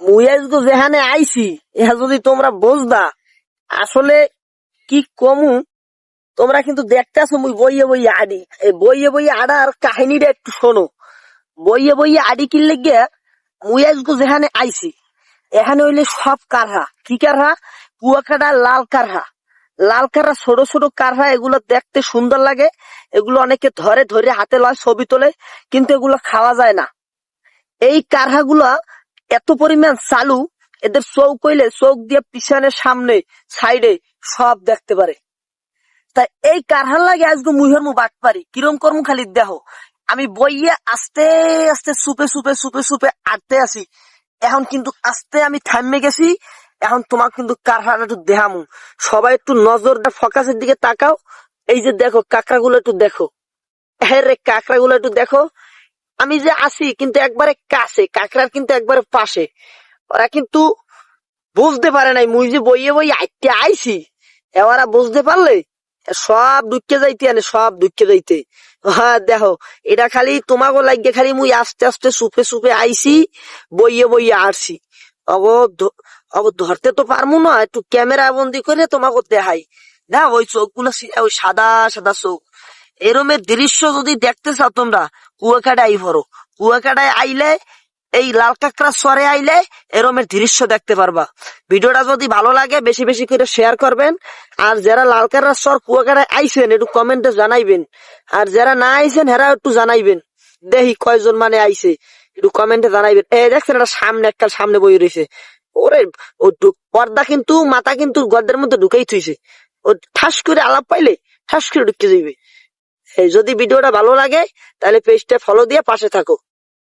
মুই আজকে যেখানে আইছি, ইহা যদি তোমরা বুঝদা আসলে কি কমু, তোমরা কিন্তু দেখতেছো মুই বইয়ে বইয়ে আডি। এই বইয়ে বইয়ে আডার কাহিনীটা একটু শোনো। বইয়ে বইয়ে আডি কিনলে গিয়ে মুই আজকে যেখানে আইছি, এখানে হইলে সব কারহা। কি কারহা? কুয়াকাটা লাল কারহা। লাল কারহা, ছোট ছোট কারহা, এগুলো দেখতে সুন্দর লাগে। এগুলো অনেকে ধরে ধরে হাতে লয় ছবি তোলে, কিন্তু এগুলো খাওয়া যায় না। এই কারহাগুলা এত পরিমাণ চালু, এদের চৌক হইলে চোখ দিয়ে পিছনের সামনে, সাইডে সব দেখতে পারে। তাই এই কারহার লাগে আজকে মুহের মু বাট পারি, কিরম কর্ম খালি দেহ আমি বইয়ে আস্তে আস্তে সুপে সুপে সুপে সুপে আটতে আসি। এখন কিন্তু আস্তে আমি থামে গেছি, এখন তোমার কিন্তু কারহার একটু দেহামু সবাই একটু নজরটা ফোকাসের দিকে তাকাও। এই যে দেখো, কাঁকড়াগুলো একটু দেখো। হ্যাঁ রে, কাঁকড়াগুলো একটু দেখো। আমি যে আছি কিন্তু একবারে কাছে, কাঁকড়ার কিন্তু একবারে পাশে। ওরা কিন্তু বুঝতে পারে নাই, মুই যে বইয়ে বই আইতে আইছি এবারা বুঝতে পারলে? সব দুঃখে যাইতে আনে, সব দুঃখে যাইতে। হ্যাঁ দেখো, এটা খালি তোমাকে লাগে খালি মুই আস্তে আস্তে সুপে সুপে আইছি, বইয়ে বইয়ে আসছি অব অব ধরতে তো পারমু না, একটু ক্যামেরা বন্দি করে তোমাকে দেখাই। না, ওই চোখগুলো সি- ওই সাদা সাদা চোখ। এরমের দৃশ্য যদি দেখতে চাও তোমরা, কুয়াকাটায় আই ভরো। কুয়াকাটায় আইলে, এই লাল কাঁকড়া সরে আইলে এরমের দৃশ্য দেখতে পারবা। ভিডিওটা যদি ভালো লাগে, বেশি বেশি করে শেয়ার করবেন। আর যারা লাল কাঁকড়া সর কুয়াকাটায় আইছেন, একটু কমেন্টে জানাইবেন। আর যারা না আইছেন হেরা একটু জানাইবেন। দেখি কয়জন মানে আইছে, একটু কমেন্টে জানাইবেন। এই দেখছেন এটা সামনে একটা সামনে বই রয়েছে ওরে, ও পর্দা কিন্তু, মাথা কিন্তু গর্দের মধ্যে ঢুকেই থুইছে। ও ঠাস করে আলাপ পাইলে, ঠাস করে ঢুকে যাইবে। যদি ভিডিওটা ভালো লাগে তাহলে পেজটা ফলো দিয়ে পাশে থাকো।